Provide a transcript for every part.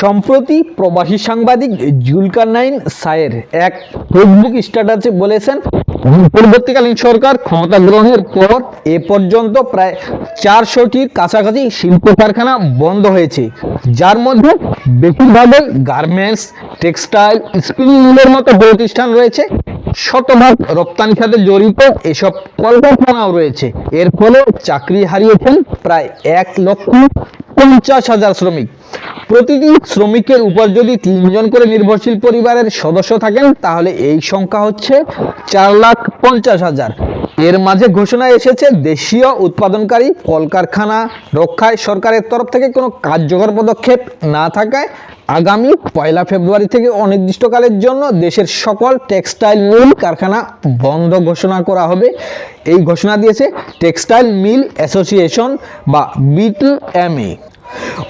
সম্প্রতি প্রবাসী সাংবাদিক জুলকারনাইন সায়ের এক ফেসবুক স্ট্যাটাসে বলেছেন, পরবর্তীকালীন সরকার ক্ষমতা গ্রহণের পর এ পর্যন্ত প্রায় চারশোটির কাছাকাছি শিল্প কারখানা বন্ধ হয়েছে। যার মধ্যে বেশিরভাগই গার্মেন্টস, টেক্সটাইল, স্পিনিং মিলের মতো প্রতিষ্ঠান রয়েছে। শতভাগ রপ্তানি সাথে জড়িত এসব কলকারখানাও রয়েছে। এর ফলে চাকরি হারিয়েছেন প্রায় এক লক্ষ পঞ্চাশ হাজার শ্রমিক। প্রতিটি শ্রমিকের উপর যদি তিনজন করে নির্ভরশীল পরিবারের সদস্য থাকেন, তাহলে এই সংখ্যা হচ্ছে চার লাখ পঞ্চাশ হাজার। এর মাঝে ঘোষণা এসেছে, দেশীয় উৎপাদনকারী কলকারখানা রক্ষায় সরকারের তরফ থেকে কোনো কার্যকর পদক্ষেপ না থাকায় আগামী পয়লা ফেব্রুয়ারি থেকে অনির্দিষ্টকালের জন্য দেশের সকল টেক্সটাইল মিল কারখানা বন্ধ ঘোষণা করা হবে। এই ঘোষণা দিয়েছে টেক্সটাইল মিল অ্যাসোসিয়েশন বা বিটিএমএ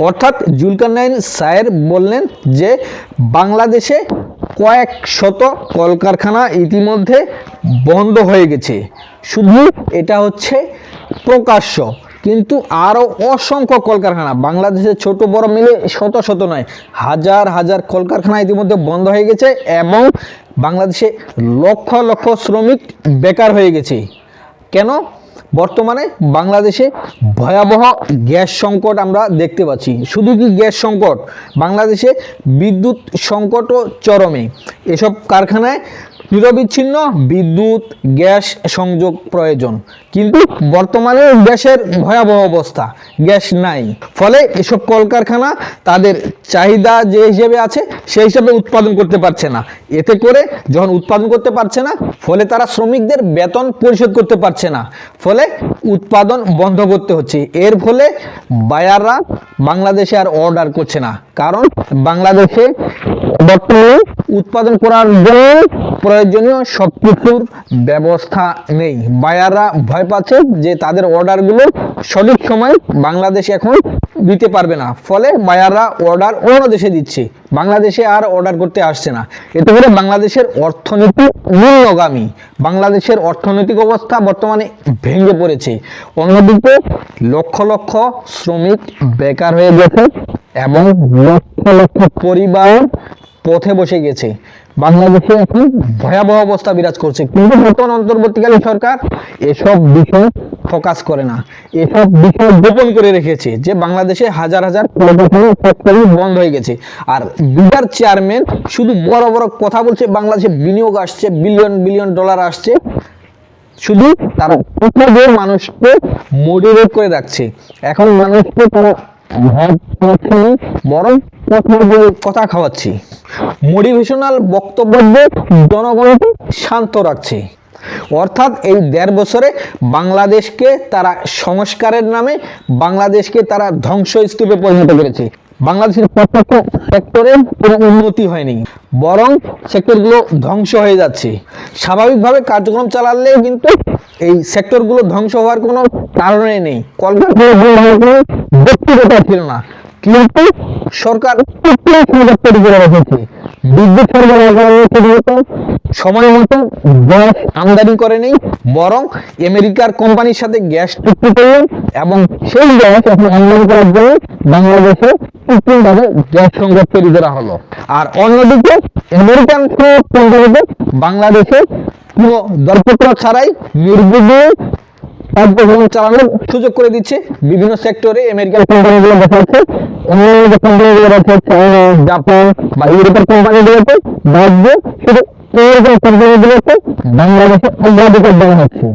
অর্থাৎ জুলকারনাইন সায়ের বললেন যে বাংলাদেশে কয়েক শত কলকারখানা ইতিমধ্যে বন্ধ হয়ে গেছে। শুধু এটা হচ্ছে প্রকাশ্য, কিন্তু আরও অসংখ্য কলকারখানা বাংলাদেশের ছোট বড় মিলে শত শত নয়, হাজার হাজার কলকারখানা ইতিমধ্যে বন্ধ হয়ে গেছে এবং বাংলাদেশে লক্ষ লক্ষ শ্রমিক বেকার হয়ে গেছে। কেন? বর্তমানে বাংলাদেশে ভয়াবহ গ্যাস সংকট আমরা দেখতে পাচ্ছি। শুধু কি গ্যাস সংকট? বাংলাদেশে বিদ্যুৎ সংকটও চরমে। এসব কারখানায় নিরবিচ্ছিন্ন বিদ্যুৎ, গ্যাস সংযোগ প্রয়োজন। কিন্তু বর্তমানে গ্যাসের ভয়াবহ অবস্থা, গ্যাস নাই। ফলে এসব কলকারখানা তাদের চাহিদা যে হিসেবে আছে সেই হিসাবে উৎপাদন করতে পারছে না। এতে করে যখন উৎপাদন করতে পারছে না, ফলে তারা শ্রমিকদের বেতন পরিশোধ করতে পারছে না। ফলে উৎপাদন বন্ধ করতে হচ্ছে। এর ফলে বায়াররা বাংলাদেশে আর অর্ডার করছে না। কারণ বাংলাদেশে বর্তমানে উৎপাদন করার জন্য প্রয়োজনীয় সব কিছুর ব্যবস্থা নেই। বায়াররা ভয় পাচ্ছে যে তাদের অর্ডারগুলো সঠিক সময় বাংলাদেশ এখন দিতে পারবে না। ফলে বায়াররা অর্ডার অন্য দেশে দিচ্ছে। বাংলাদেশে আর অর্ডার করতে আসছে না। এতে করে বাংলাদেশের অর্থনীতি নিম্নগামী। বাংলাদেশের অর্থনৈতিক অবস্থা বর্তমানে ভেঙে পড়েছে। অন্যদিকে লক্ষ লক্ষ শ্রমিক বেকার হয়ে গেছে এবং লক্ষ লক্ষ পরিবার পথে বসে গেছে। বাংলাদেশে এখন ভয়াবহ অবস্থা বিরাজ করছে। কিন্তু বর্তমান অন্তর্বর্তীকালীন সরকার এসব বিষয় ফোকাস করে না। এসব বিষয় গোপন করে রেখেছে যে বাংলাদেশে হাজার হাজার ফ্যাক্টরি বন্ধ হয়ে গেছে। আর বিদার চেয়ারম্যান শুধু বড় বড় কথা বলছে, বাংলাদেশে বিনিয়োগ আসছে বিলিয়ন বিলিয়ন ডলার আসছে। শুধু তারা মানুষকে মোটিভেট করে রাখছে। এখন মানুষকে তারা বরং কথা খাওয়াচ্ছি মোটিভেশনাল বক্তব্য জনগণকে শান্ত রাখছি। অর্থাৎ এই দেড় বছরে বাংলাদেশকে তারা সংস্কারের নামে বাংলাদেশকে তারা ধ্বংসস্তূপে পরিণত করেছে। বাংলাদেশের প্রত্যেক সেক্টরে কোনো উন্নতি হয়নি, বরং সেক্টরগুলো ধ্বংস হয়ে যাচ্ছে। স্বাভাবিকভাবে কার্যক্রম চালালে কিন্তু এই সেক্টরগুলো ধ্বংস হওয়ার কোনো কারণে নেই। ব্যক্তিগত ছিল না। কিন্তু সরকার তৈরি করে রেখেছে। বিদ্যুৎ সরবরাহ সময় মতো গ্যাস আমদানি করে নেই বরং আমেরিকার কোম্পানির সাথে গ্যাস চুক্তি করলেন এবং সেই গ্যাস এখন আমদানি করার জন্য বাংলাদেশে কৃত্রিমভাবে গ্যাস সংযোগ তৈরি করা হলো। আর অন্যদিকে আমেরিকান কোম্পানিতে বাংলাদেশে কোনো দরপত্র ছাড়াই নির্বিঘ্নে কার্যক্রম চালানোর সুযোগ করে দিচ্ছে বিভিন্ন সেক্টরে আমেরিকান কোম্পানিগুলো দেখা যাচ্ছে। অন্যান্য যে কোম্পানিগুলো দেখা যাচ্ছে জাপান বা ইউরোপের কোম্পানিগুলোতে বাদ শুধু আমেরিকান কোম্পানিগুলোতে বাংলাদেশে অগ্রাধিকার দেওয়া হচ্ছে।